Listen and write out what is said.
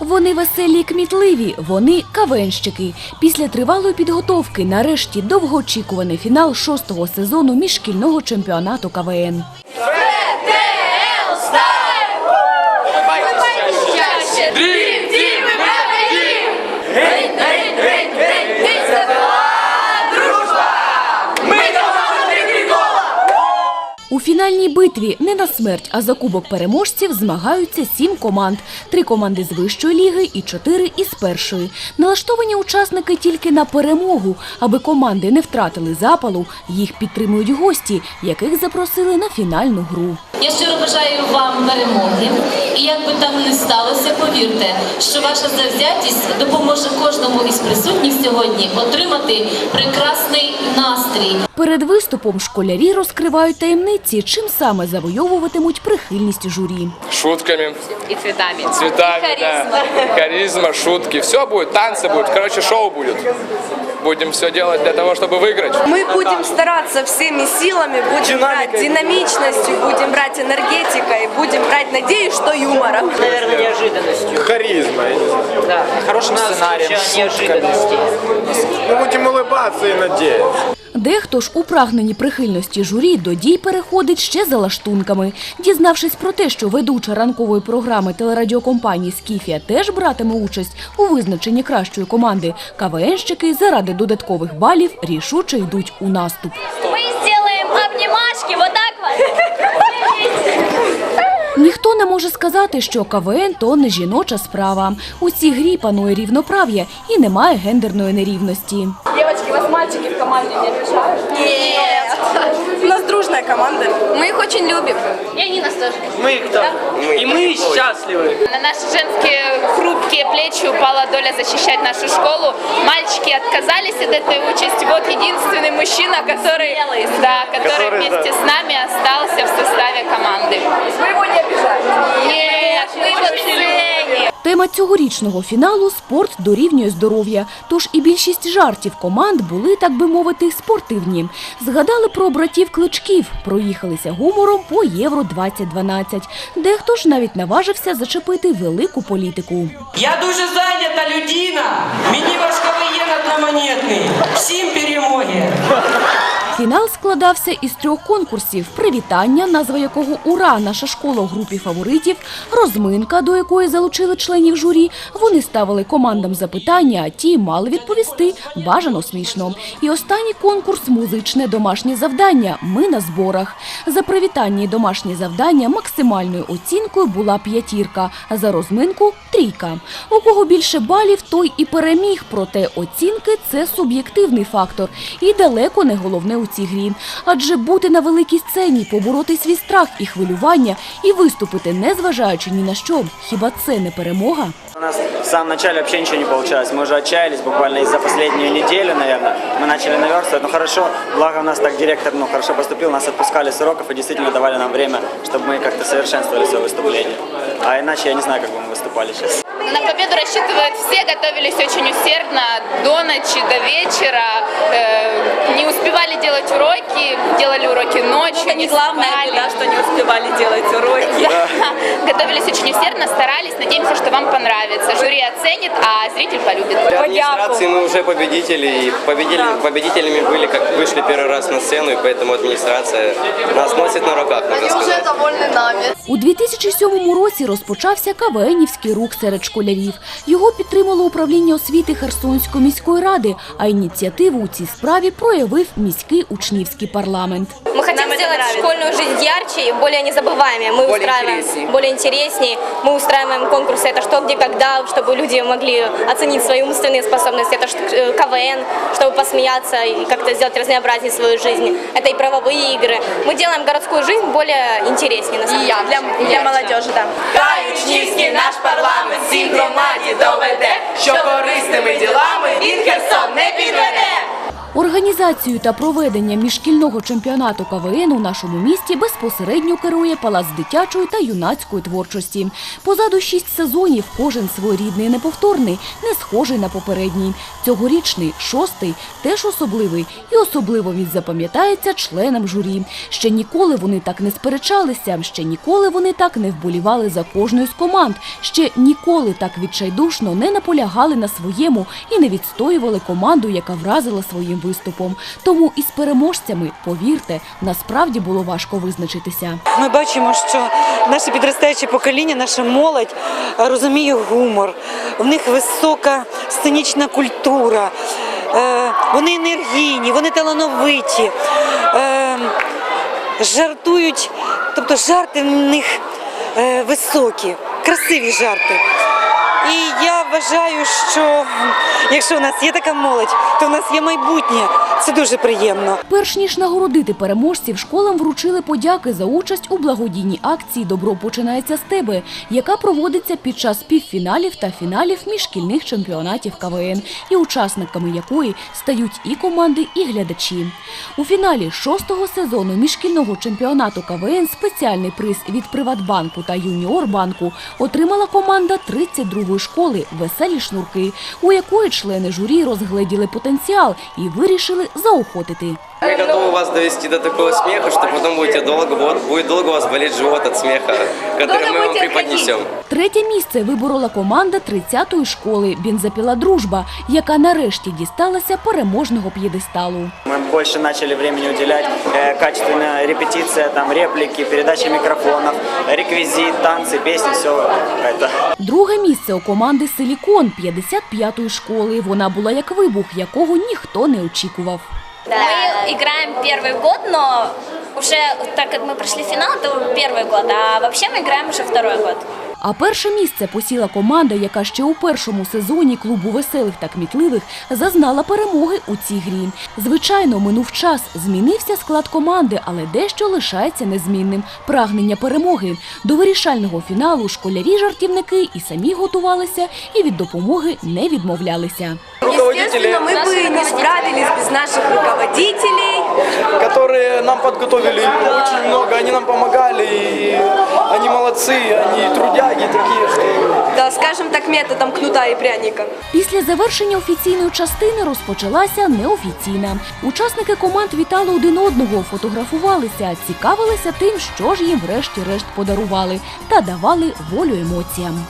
Вони веселі і кмітливі, вони кавенщики. Після тривалої підготовки нарешті довгоочікуваний фінал шостого сезону міжшкільного чемпіонату КВН. Фінальній битві не на смерть, а за кубок переможців змагаються сім команд: три команди з вищої ліги і чотири із першої. Налаштовані учасники тільки на перемогу, аби команди не втратили запалу. Їх підтримують гості, яких запросили на фінальну гру. Я щиро бажаю вам перемоги. І як би там не сталося, повірте, що ваша завзятість допоможе кожному із присутніх сьогодні отримати прекрасний настрій. Перед виступом школярі розкривають таємниці, чим саме завойовуватимуть прихильність журі. шутками, І цвітами. цветами, да. Харизма, шутки. Все будет, танцы будут. Короче, шоу будет Будем все делать для того, чтобы выиграть. Мы будем стараться всеми силами, будем брать динамичностью, будем брать энергетикой, будем брать, надеюсь, что юмором. наверное, неожиданностью. Харизма. я не знаю. Да. Хорошим сценарием, Нас куча шутками. неожиданностей. Мы будем улыбаться и надеяться. Дехто ж у прагненні прихильності журі до дій переходить ще за лаштунками. Дізнавшись про те, що ведуча ранкової програми телерадіокомпанії «Скіфія» теж братиме участь у визначенні кращої команди, КВНщики заради додаткових балів рішуче йдуть у наступ. Мы сделаем обнимашки вот так вот. Ніхто не може сказати, що КВН – то не жіноча справа. У цій грі панує рівноправ'я і немає гендерної нерівності. Девочки, вас мальчики в команде не обижают? Нет. У нас дружная команда. Мы их очень любим. И они нас тоже. Мы кто? И мы счастливы. На наши женские хрупкие плечи упала доля защищать нашу школу. Мальчики отказались от этой участи. Вот единственный мужчина, который, да, который вместе с нами остался в составе команды. Тема цьогорічного фіналу спорт дорівнює здоров'я. Тож і більшість жартів команд були, так би мовити, спортивні. Згадали про братів кличків, проїхалися гумором по Євро 2012. Дехто ж навіть наважився зачепити велику політику. Я дуже зайнята людина. Мені важковий є одномонетний. Всім перемоги. Фінал складався із трьох конкурсів: привітання, назва якого Ура, наша школа у групі фаворитів, розминка, до якої залучили членів журі. Вони ставили командам запитання, а ті мали відповісти бажано смішно. І останній конкурс музичне домашнє завдання. Ми на зборах. За привітання і домашнє завдання максимальною оцінкою була п'ятірка, за розминку трійка. У кого більше балів, той і переміг. Проте оцінки це суб'єктивний фактор і далеко не головне у цій грі. Адже бути на великій сцені, побороти свій страх і хвилювання і виступити, не зважаючи ні на що, хіба це не перемога? У нас в самом начале вообще ничего не получалось. Мы уже отчаялись буквально из-за последнюю неделю, наверное. Мы начали наверстывать. Но хорошо, благо у нас так директор ну, хорошо поступил, нас отпускали с уроков и действительно давали нам время, чтобы мы как-то совершенствовали свое выступление. А иначе я не знаю, как бы мы выступали сейчас. На победу рассчитывают все, готовились очень усердно до ночи, до вечера. Э, не успевали делать уроки, делали уроки ночью, Это не главная спали. беда, что не успевали делать уроки. Готовились очень усердно, старались. Надеемся, что вам понравится. Жюри оценит, а зритель полюбит. администрации мы уже победители, и победили, победителями были, как вышли первый раз на сцену, и поэтому администрация нас носит на руках, можно сказать. довольны нами. У 2007 році розпочався КВНівський рух серед школярів. Його підтримало управління освіти Херсонської міської ради, а ініціативу у цій справі проявив міський учнівський парламент. Мы хотим Нам это сделать нравится. школьную жизнь ярче и более незабываемой. Мы устраиваем более интереснее. Мы устраиваем конкурсы «Это что, где, когда», чтобы люди могли оценить свои умственные способности. Это ш- э, КВН, чтобы посмеяться и как-то сделать разнообразнее свою жизнь. Это и правовые игры. Мы делаем городскую жизнь более интереснее на самом деле. Для, для молодежи, да. Хай учнівський наш парламент всім громаді доведе, що корисними ділами він Херсон не підведе. Організацією та проведенням міжшкільного чемпіонату КВН у нашому місті безпосередньо керує Палац дитячої та юнацької творчості. Позаду шість сезонів, кожен своєрідний неповторний, не схожий на попередній. Цьогорічний, шостий, теж особливий. І особливо він запам'ятається членам журі. Ще ніколи вони так не сперечалися, ще ніколи вони так не вболівали за кожною з команд, ще ніколи так відчайдушно не наполягали на своєму і не відстоювали команду, яка вразила своїм виступом. Тому із переможцями, повірте, насправді було важко визначитися. Ми бачимо, що наше підростаюче покоління, наша молодь розуміє гумор. В них висока сценічна культура. Е, Вони енергійні, вони талановиті, е, жартують, тобто жарти в них е, високі, красиві жарти. І я вважаю, що якщо у нас є така молодь, то в нас є майбутнє. Це дуже приємно. Перш ніж нагородити переможців, школам вручили подяки за участь у благодійній акції Добро починається з тебе, яка проводиться під час півфіналів та фіналів міжшкільних чемпіонатів КВН, і учасниками якої стають і команди, і глядачі. У фіналі шостого сезону міжшкільного чемпіонату КВН спеціальний приз від Приватбанку та Юніорбанку отримала команда 32-ї школи Веселі шнурки, у якої члени журі розгледіли потенціал і вирішили заохотити. Мы готовы вас довести до такого смеха, что потом будете долго, вот, будет долго у вас болеть живот от смеха, который мы вам преподнесем. Третє місце виборола команда 30-ї школи «Бензопіла Дружба», яка нарешті дісталася переможного п'єдесталу. Мы больше начали времени уделять э, качественная репетиция, там реплики, передача микрофонов, реквизит, танцы, песни, все это. Друге місце у команди «Силікон» 55-ї школи. Вона була як вибух, якого ніхто не очікував. Мы играем первый год, но уже так как мы прошли финал, то первый год, а вообще мы играем уже второй год. А перше місце посіла команда, яка ще у першому сезоні клубу веселих та кмітливих зазнала перемоги у цій грі. Звичайно, минув час, змінився склад команди, але дещо лишається незмінним прагнення перемоги. До вирішального фіналу школярі-жартівники і самі готувалися, і від допомоги не відмовлялися. Естественно, мы бы не справились без наших руководителей. Которые нам подготовили очень много, они нам помогали, и они молодцы, они трудяги такие, что... Да, скажем так, методом кнута і пряника. Після завершення офіційної частини розпочалася неофіційна. Учасники команд вітали один одного, фотографувалися, цікавилися тим, що ж їм врешті-решт подарували, та давали волю емоціям.